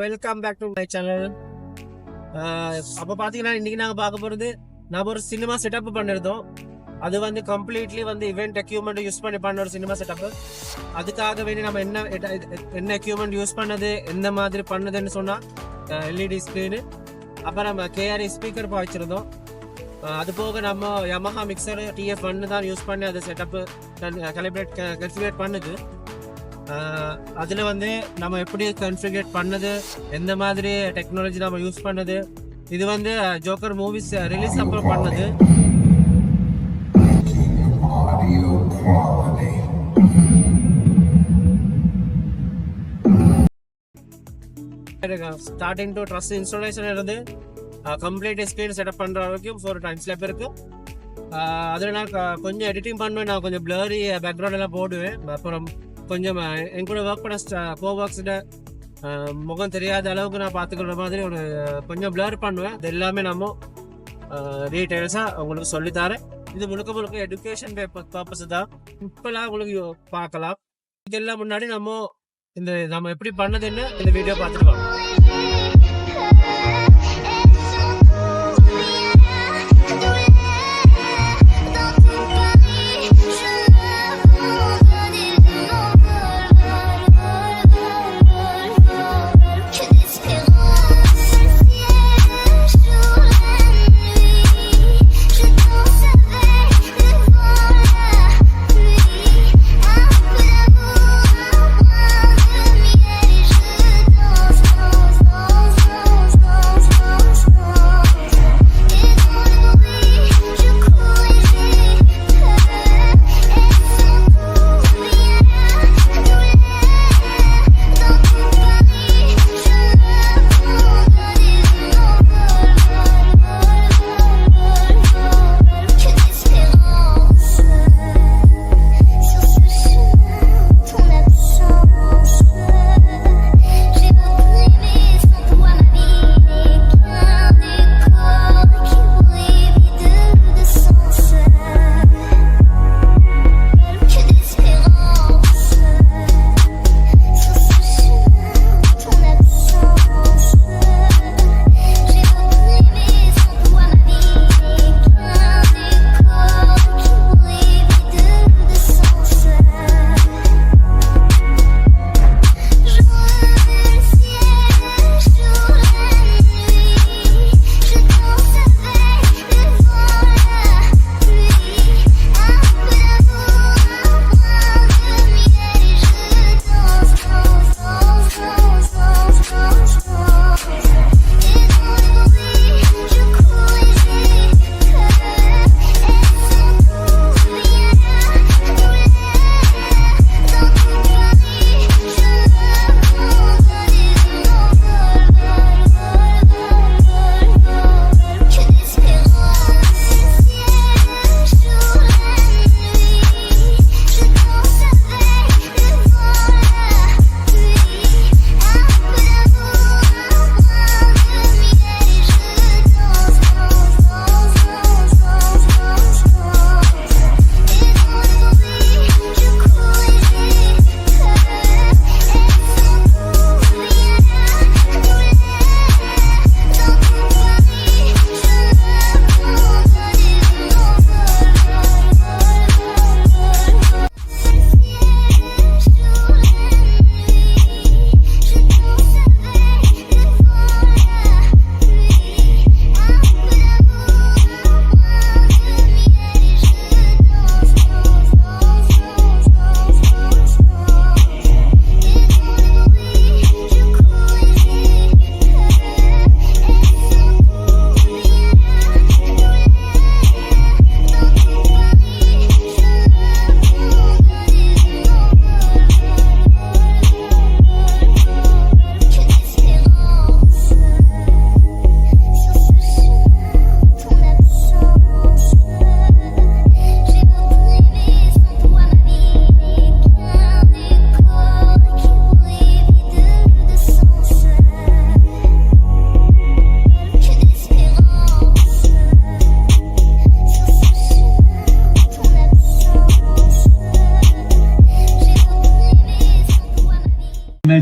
Welcome back to my channel அப்போ பார்த்தீங்கன்னா இன்னைக்கு நாங்கள் பார்க்க போகிறது நம்ம ஒரு சினிமா செட்டப் பண்ணிருந்தோம். அது வந்து கம்ப்ளீட்லி வந்து இவெண்ட் எக்யூப்மெண்ட் யூஸ் பண்ணி பண்ண ஒரு சினிமா செட்டப் அதுக்காக வேண்டி நம்ம என்ன என்ன எக்யூப்மெண்ட் யூஸ் பண்ணது எந்த மாதிரி பண்ணதுன்னு சொன்னால் எல்இடி ஸ்க்ரீனு அப்புறம் நம்ம கேஆர்இ ஸ்பீக்கர் வச்சுருந்தோம். அது போக நம்ம யமஹா மிக்சர் டிஎஃப் ஒன்று தான் யூஸ் பண்ணி அது செட்டப்பு கலிப்ரேட் கன்ஃபிகரேட் பண்ணுது. அதில் வந்து நம்ம எப்படி கன்ஃபிகரேட் பண்ணது எந்த மாதிரி டெக்னாலஜி நம்ம யூஸ் பண்ணது இது வந்து ஜோக்கர் மூவிஸ் ரிலீஸ் அப்புறம் பண்ணது. ஸ்டார்டிங் டு ட்ரஸ் இன்ஸ்டாலேஷன் இருந்து கம்ப்ளீட் ஸ்க்ரீன் செட்டப் பண்ணுற வரைக்கும் ஃபோர் டைம் ஸ்லெப் அதில் நான் கொஞ்சம் எடிட்டிங் பண்ணுவேன். நான் கொஞ்சம் பிளரி பேக்ரவுண்ட் எல்லாம் போடுவேன். அப்புறம் கொஞ்சம். என் கூட ஒர்க் பண்ண கோ ஒர்க்ஸில் முகம் தெரியாத அளவுக்கு நான் பார்த்துக்கிற மாதிரி ஒரு கொஞ்சம் பிளர் பண்ணுவேன். அது எல்லாமே நம்ம டீட்டெயில்ஸாக உங்களுக்கு சொல்லித்தரேன். இது முழுக்க முழுக்க எஜுகேஷன் பர்பஸ் தான். இப்போலாம் உங்களுக்கு பார்க்கலாம். இதெல்லாம் முன்னாடி நம்ம இந்த நம்ம எப்படி பண்ணதுன்னு இந்த வீடியோ பார்த்துட்டு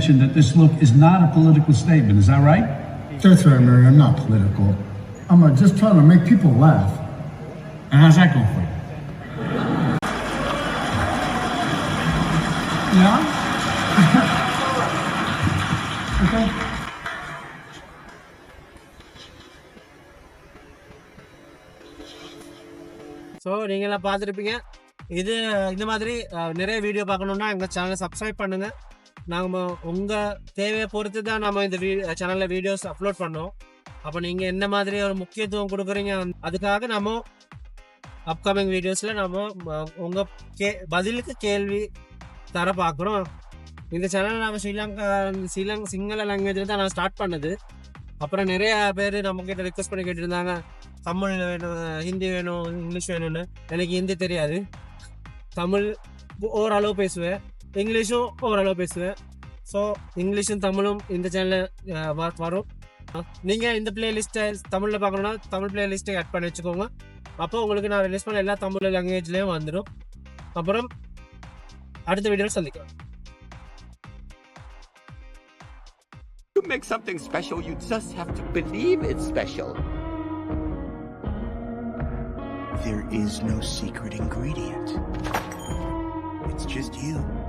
mentioned that this look is not a political statement. Is that right? That's right, Mary. I'm not political. I'm uh, just trying to make people laugh. And how's that going for you? Yeah? okay. So நீங்களாம் பார்த்துருப்பீங்க இது இந்த மாதிரி நிறைய video பார்க்கணுன்னா எங்கள் சேனலை subscribe பண்ணுங்கள் நாம் உங்கள் தேவையை பொறுத்து தான் நம்ம இந்த வீ சேனலில் வீடியோஸ் அப்லோட் பண்ணோம். அப்போ நீங்கள் என்ன மாதிரி ஒரு முக்கியத்துவம் கொடுக்குறீங்க அதுக்காக நம்ம அப்கமிங் வீடியோஸில் நம்ம உங்கள் கே பதிலுக்கு கேள்வி தர பார்க்குறோம் இந்த சேனல் நம்ம ஸ்ரீலங்கா ஸ்ரீலங்கா சிங்கள லாங்குவேஜில் தான் நான் ஸ்டார்ட் பண்ணது. அப்புறம் நிறைய பேர் நம்மக்கிட்ட ரிக்வஸ்ட் பண்ணி கேட்டிருந்தாங்க. தமிழ் வேணும் ஹிந்தி வேணும் இங்கிலீஷ் வேணும்னு. எனக்கு ஹிந்தி தெரியாது. தமிழ் ஓரளவு பேசுவேன். இங்கிலீஷும் ஓரளவு பேசுவேன் ஸோ இங்கிலீஷும் தமிழும் இந்த சேனலில் வரும் நீங்கள் இந்த பிளேலிஸ்ட்டை தமிழில் பார்க்கணுன்னா தமிழ் பிளேலிஸ்ட்டை ஆட் பண்ணி வச்சுக்கோங்க அப்போ உங்களுக்கு நான் ரிலீஸ் பண்ண எல்லா தமிழ் லாங்குவேஜ்லேயும் வந்துடும் அப்புறம் அடுத்த வீடியோவில் சந்திக்கலாம் To make something special, you just have to believe it's special. There is no secret ingredient. It's just you.